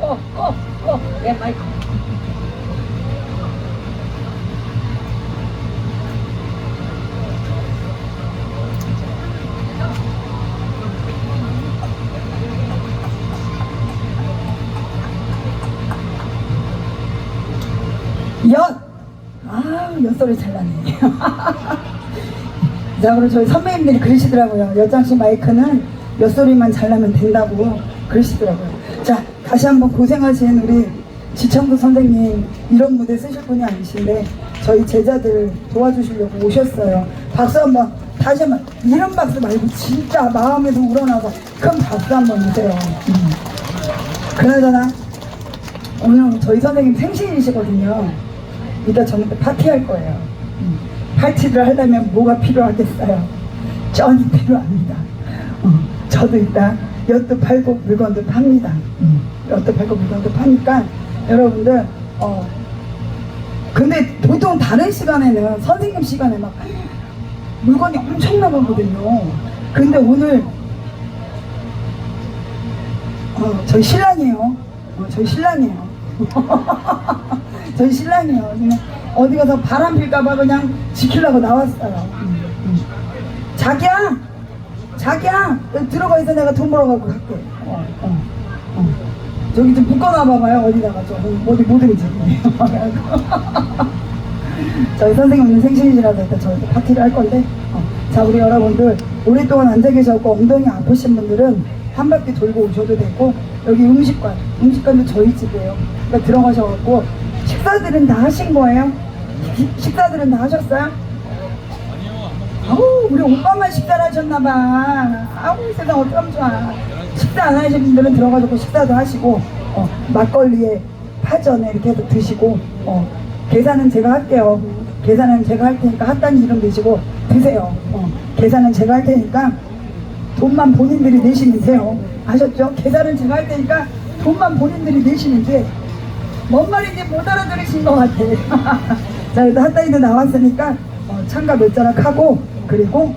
꺼, 꺼, 꺼. 내 마이크. 엿! 아, 엿소리 잘 나네. 자, 그리고 저희 선배님들이 그러시더라고요. 여장씨 마이크는 엿소리만 잘 나면 된다고 그러시더라고요. 자, 다시 한번 고생하신 우리 지청도 선생님, 이런 무대 쓰실 분이 아니신데, 저희 제자들 도와주시려고 오셨어요. 박수 한 번, 다시 한 번, 이런 박수 말고 진짜 마음에서 우러나서 큰 박수 한번 주세요. 음. 그나저나, 오늘 저희 선생님 생신이시거든요. 이따 저녁 때 파티할 거예요. 음. 파티를 하려면 뭐가 필요하겠어요? 쩐이 필요합니다. 어, 저도 이따 엿도 팔고 물건도 팝니다. 음. 팔고 물건도 파니까 여러분들 어 근데 보통 다른 시간에는 선생님 시간에 막 물건이 엄청 나가거든요. 근데 오늘 어, 저희 신랑이에요. 어, 저희 신랑이에요. 저희 신랑이에요. 그냥 어디 가서 바람 필까봐 그냥 지키려고 나왔어요. 음, 음. 자기야! 자기야! 여기 들어가 있어 내가 돈 벌어가고 갈게. 어, 어, 어. 저기 좀 묶어놔봐봐요. 어디다가 좀. 어디 뭐든지. 저희 선생님 오늘 생신이라서 일단 저희 파티를 할 건데. 어. 자, 우리 여러분들 오랫동안 앉아 계셨고 엉덩이 아프신 분들은 한 바퀴 돌고 오셔도 되고 여기 음식관, 음식관도 저희 집이에요. 그러니까 들어가셔갖고 식사들은 다 하신 거예요? 시- 식사들은 다 하셨어요? 아우 우리 오빠만 식사를 하셨나봐. 아우 세상 어떡하면 좋아. 식사 안 하신 분들은 들어가지고 식사도 하시고 어, 막걸리에 파전에 이렇게 해서 드시고 어, 계산은 제가 할게요. 계산은 제가 할 테니까 핫단지 이름 내시고 드세요. 어, 계산은 제가 할 테니까 돈만 본인들이 내시면 돼요. 아셨죠? 계산은 제가 할 테니까 돈만 본인들이 내시면 돼. 뭔 말인지 못 알아들으신 것 같아. 자, 일단 핫다이도 나왔으니까 어, 참가 몇 자락 하고 그리고 어,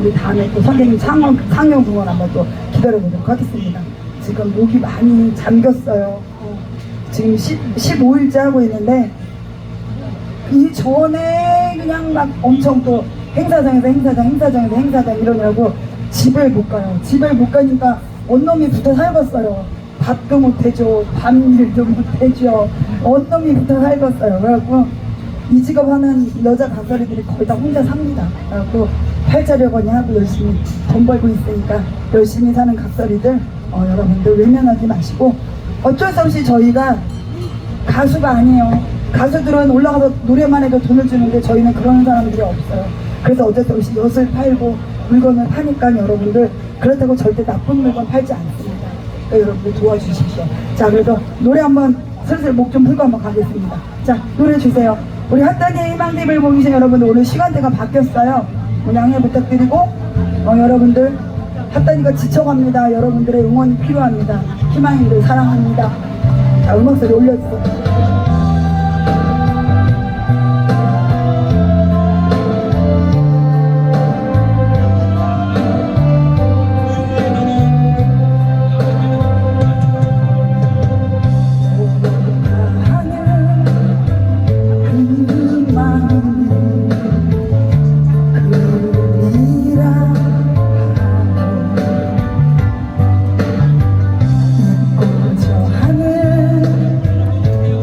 우리 다음에 또 선생님 상영, 상영 부분 한번 또 기다려보도록 하겠습니다. 지금 목이 많이 잠겼어요. 어, 지금 10, 15일째 하고 있는데 이 전에 그냥 막 엄청 또 행사장에서 행사장, 행사장에서 행사장 이러냐고 집을 못 가요. 집을 못 가니까 온놈이 붙어 살겠어요. 밥도 못 해줘, 밤일도 못 해줘. 온놈이 붙어 살겠어요. 그래갖고 이 직업 하는 여자 가수리들이 거의 다 혼자 삽니다. 그래갖고 팔자려거니 하고 열심히 돈 벌고 있으니까 열심히 사는 각설이들 어, 여러분들 외면하지 마시고 어쩔 수 없이 저희가 가수가 아니에요. 가수들은 올라가서 노래만 해도 돈을 주는데 저희는 그런 사람들이 없어요. 그래서 어쩔 수 없이 엿을 팔고 물건을 파니까 여러분들 그렇다고 절대 나쁜 물건 팔지 않습니다. 그러니까 여러분들 도와주십시오. 자, 그래서 노래 한번 슬슬 목 좀 풀고 한번 가겠습니다. 자, 노래 주세요. 우리 희망TV를 보고 계신 여러분들 오늘 시간대가 바뀌었어요. 양해 부탁드리고 어, 여러분들 핫단이가 지쳐갑니다. 여러분들의 응원이 필요합니다. 희망인들 사랑합니다. 자, 음악 소리 올려주세요.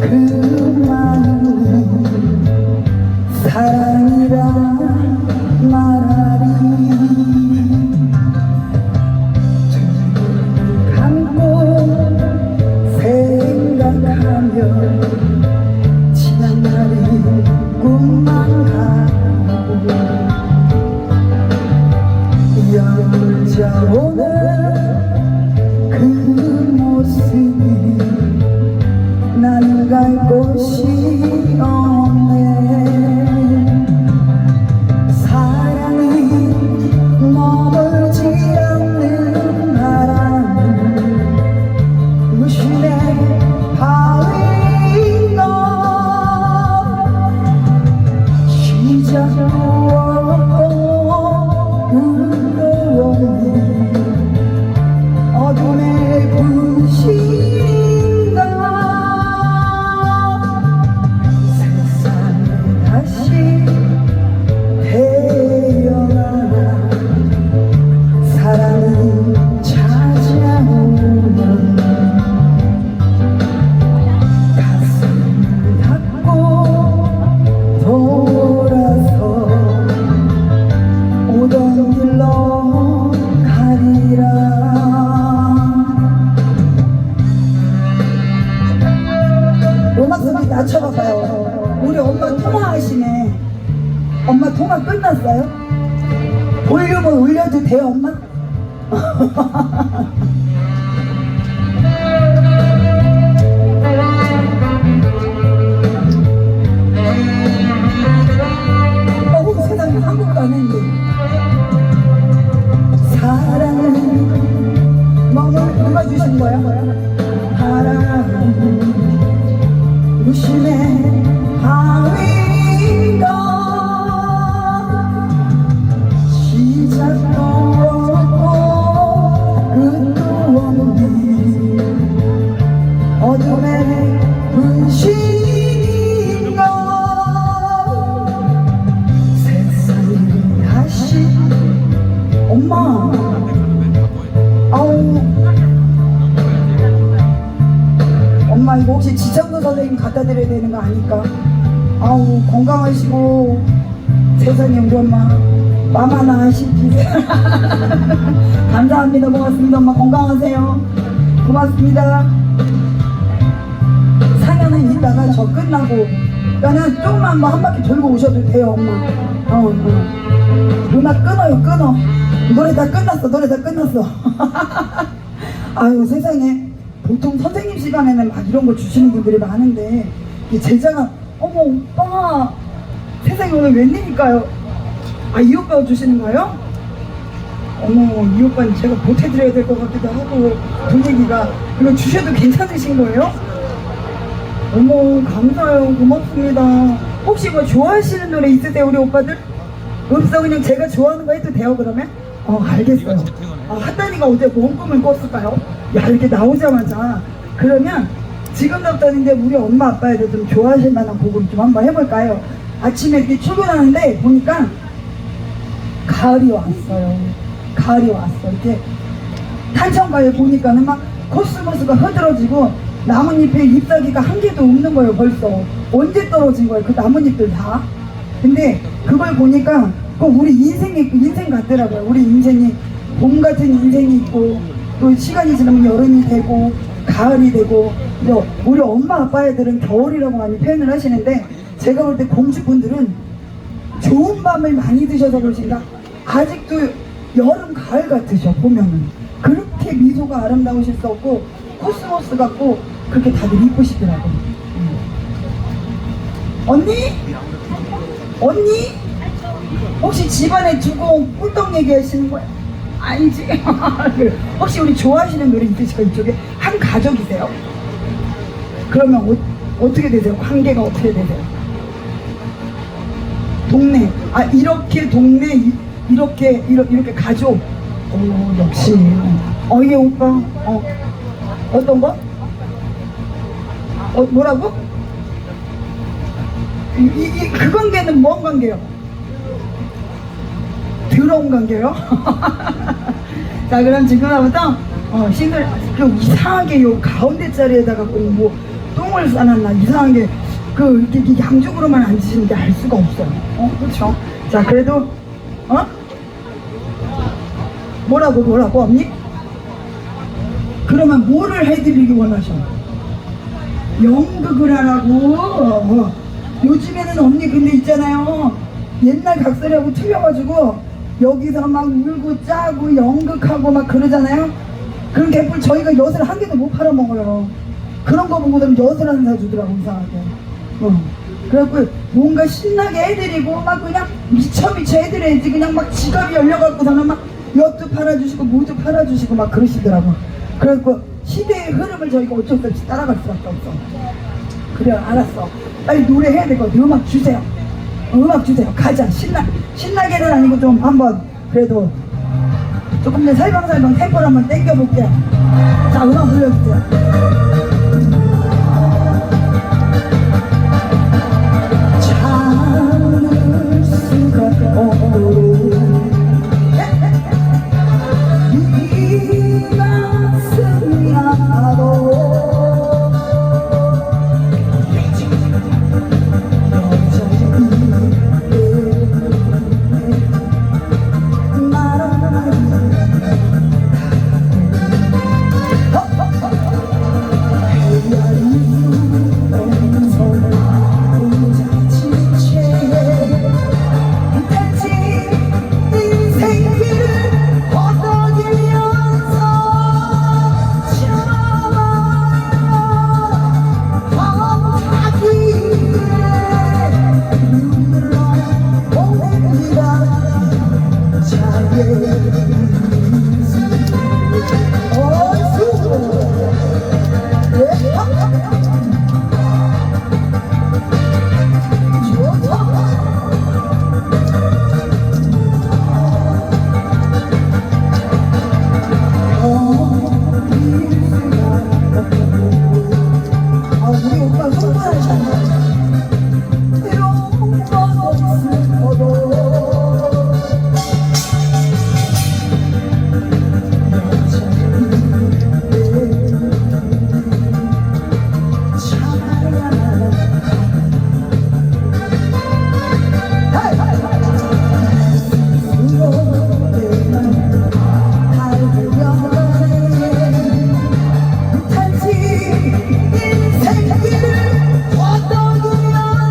그 마음 사랑이라 말하리 감고 생각하며 지난 날이 꿈만 가고 여자오는 갈 통화하시네. 엄마 통화 끝났어요? 볼륨을 올려도 돼요, 엄마? 어우, 세상에 한국도 안 했는데. 사랑은 멍을 누가 주신 거야? 바람은 무심의 바위가 시작도 없고 끝도 없는 어둠의 분신 선생님 갖다 드려야 되는 거 아닐까? 아우 건강하시고 세상에 우리 엄마 맘 하나 하시지 감사합니다. 고맙습니다. 엄마 건강하세요. 고맙습니다. 상현은 이따가 저 끝나고 그러니까는 조금만 뭐 한 바퀴 돌고 오셔도 돼요 엄마. 어, 어. 음악 끊어요 끊어. 노래 다 끝났어 노래 다 끝났어. 아유 세상에 보통 선생님 시간에는 막 이런 거 주시는 분들이 많은데 이 제자가 어머 오빠 세상에 오늘 웬일일까요? 아 이 오빠가 주시는 거예요? 어머 이 오빠는 제가 보태드려야 될 것 같기도 하고 분위기가 이거 주셔도 괜찮으신 거예요? 어머 감사해요 고맙습니다 혹시 뭐 좋아하시는 노래 있으세요 우리 오빠들? 없어 그냥 제가 좋아하는 거 해도 돼요 그러면? 어 알겠어요. 아 한단이가 어제 뭔 꿈을 꿨을까요? 야 이렇게 나오자마자. 그러면 지금부터는 이제 우리 엄마 아빠애들 좀 좋아하실 만한 곡을 좀 한번 해볼까요? 아침에 이렇게 출근하는데 보니까 가을이 왔어요. 가을이 왔어 이렇게 탄천가에 보니까는 막 코스모스가 흐드러지고 나뭇잎에 잎사귀가 한 개도 없는 거예요 벌써. 언제 떨어진 거예요 그 나뭇잎들 다? 근데 그걸 보니까 꼭 우리 인생이 인생 같더라고요. 우리 인생이 봄 같은 인생이 있고 또 시간이 지나면 여름이 되고 가을이 되고 우리 엄마 아빠 애들은 겨울이라고 많이 표현을 하시는데 제가 볼 때 공주분들은 좋은 밤을 많이 드셔서 그러신가 아직도 여름 가을 같으셔 보면은. 그렇게 미소가 아름다우실 수 없고 코스모스 같고 그렇게 다들 이쁘시더라고 음. 언니? 언니 혹시 집안에 두고 꿀떡 얘기하시는 거야? 아니지. 혹시 우리 좋아하시는 노래 있으실까 이쪽에 한 가족이세요? 그러면 어, 어떻게 되세요? 관계가 어떻게 되세요? 동네. 아 이렇게 동네 이- 이렇게 이렇게, 가족. 오 역시. 어예 오빠. 어. 어떤 거? 어 뭐라고? 이, 이, 이- 그 관계는 뭔 관계요? 더러운 관계요? 자 그럼 지금부터 어, 싱글 그 이상하게 요 가운데 자리에다가 꼭뭐 똥을 싸놨나 이상하게 그 이렇게, 양쪽으로만 앉으시는 게 알 수가 없어요. 어 그렇죠? 자 그래도 어 뭐라고 뭐라고 언니? 그러면 뭐를 해드리기 원하셔? 연극을 하라고. 어. 요즘에는 언니 근데 있잖아요. 옛날 각설하고 틀려가지고 여기서 막 울고 짜고 연극하고 막 그러잖아요. 그런 개뿔 저희가 엿을 한 개도 못 팔아먹어요. 그런 거 보고는 엿을 안 사주더라고 이상하게. 어. 그래갖고 뭔가 신나게 해드리고 막 그냥 미쳐 미쳐 해드려야지 그냥 막 지갑이 열려갖고서는 막 엿도 팔아주시고 뭐도 팔아주시고 막 그러시더라고. 그래갖고 시대의 흐름을 저희가 어쩔 수 없이 따라갈 수밖에 없어. 그래 알았어 빨리 노래해야 되거든 음악 주세요 어, 음악 주세요. 가자. 신나 신나게는 아니고 좀 한번 그래도 조금 더 살방살방 템포를 한번 땡겨볼게요